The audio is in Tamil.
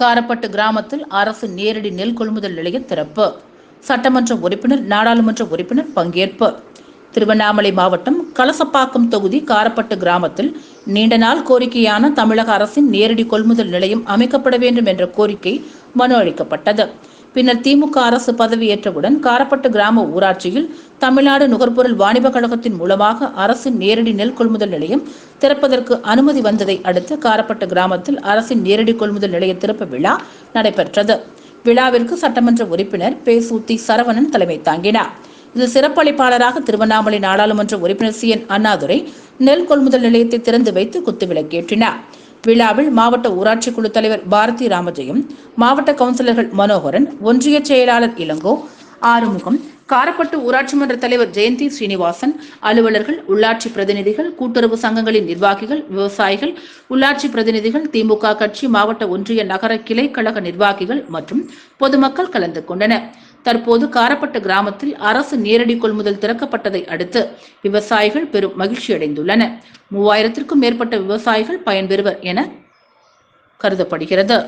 காரப்பட்டு கிராமத்தில் அரசு நேரடி நெல் கொள்முதல் நிலைய திறப்பு. சட்டமன்ற உறுப்பினர் நாடாளுமன்ற உறுப்பினர் பங்கேற்பு. திருவண்ணாமலை மாவட்டம் கலசப்பாக்கம் தொகுதி காரப்பட்டு கிராமத்தில் நீண்ட நாள் கோரிக்கையான தமிழக அரசின் நேரடி கொள்முதல் நிலையம் அமைக்கப்பட வேண்டும் என்ற கோரிக்கை மனு அளிக்கப்பட்டது. பின்னர் திமுக அரசு பதவியேற்றவுடன் காரப்பட்டு கிராம ஊராட்சியில் தமிழ்நாடு நுகர்பொருள் வாணிப கழகத்தின் மூலமாக அரசின் நேரடி நெல் கொள்முதல் நிலையம் திறப்பதற்கு அனுமதி வந்ததை அடுத்து காரப்பட்டு கிராமத்தில் அரசின் நேரடி கொள்முதல் நிலைய திறப்பு விழா நடைபெற்றது. விழாவிற்கு சட்டமன்ற உறுப்பினர் பேசூத்தி சரவணன் தலைமை தாங்கினார். இதில் சிறப்பளிப்பாளராக திருவண்ணாமலை நாடாளுமன்ற உறுப்பினர் சி என் அண்ணாதுரை நெல் கொள்முதல் நிலையத்தை திறந்து வைத்து குத்துவிளக்கேற்றினார் விழாவில் மாவட்ட ஊராட்சி குழு தலைவர் பாரதி ராமஜெயம் மாவட்ட கவுன்சிலர்கள் மனோகரன் ஒன்றிய செயலாளர் இளங்கோ ஆறுமுகம் காரப்பட்டு ஊராட்சி மன்ற தலைவர் ஜெயந்தி ஸ்ரீனிவாசன் அலுவலர்கள் உள்ளாட்சி பிரதிநிதிகள் கூட்டுறவு சங்கங்களின் நிர்வாகிகள் விவசாயிகள் உள்ளாட்சி பிரதிநிதிகள் திமுக கட்சி மாவட்ட ஒன்றிய நகர கிளை கழக நிர்வாகிகள் மற்றும் பொதுமக்கள் கலந்து கொண்டனர். தற்போது காரப்பட்டு கிராமத்தில் அரசு நேரடி கொள்முதல் திறக்கப்பட்டதை அடுத்து விவசாயிகள் பெரும் மகிழ்ச்சி அடைந்துள்ளனர் மூவாயிரத்திற்கும் மேற்பட்ட விவசாயிகள் பயன்பெறுவர் என கருதப்படுகிறது.